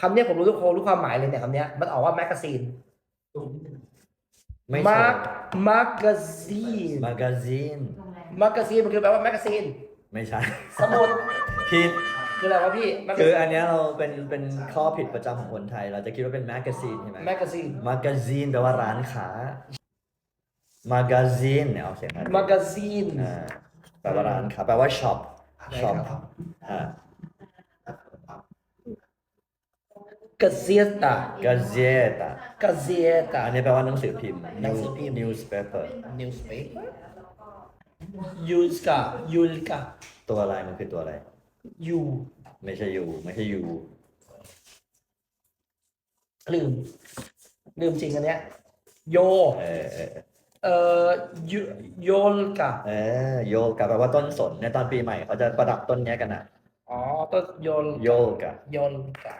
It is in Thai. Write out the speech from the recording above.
คำเนี้ยผมรู้ทุกคนรู้ความหมายเลยเนี่ยคำเนี้ยมันออกว่าแมกกาซีนไม่มาใช่ร์มากาซีนมากาซีนมากาซีนมันคือแปลว่าแมกกาซีนไม่ใช่ สมุดผิด คืออะไรวะพี่แมกกาคือซีนอันเนี้ยเราเป็นเป็นข้อผิดประจำของคนไทย เราจะคิดว่าเป็นแมกกาซีนใช่ไหมแมกกาซีนมากาซีนแปลว่าร้านค้ามากาซีนเนี่ยเอาเสียงมามากาซีน อ่าแปลว่าร้านค้าแปลว่าช็อปช็อปครับอ่า กาเซียตากาเซตากาเซียตา อันนี้แปลว่าหนังสือพิมพ์ หนังสือพิมพ์ newspaper newspaper ยูสกายูลกาตัวอะไรมันคือตัวอะไร ยูไม่ใช่ยูไม่ใช่ยูลืม ลืมจริงอันเนี้ย โย เออเออเอ่อยูโยลกาเออโยกะแปลว่าต้นสนในตอนปีใหม่เขาจะประดับต้นเนี้ยกันนะอ๋อต้นโยลโยกะ โยลกา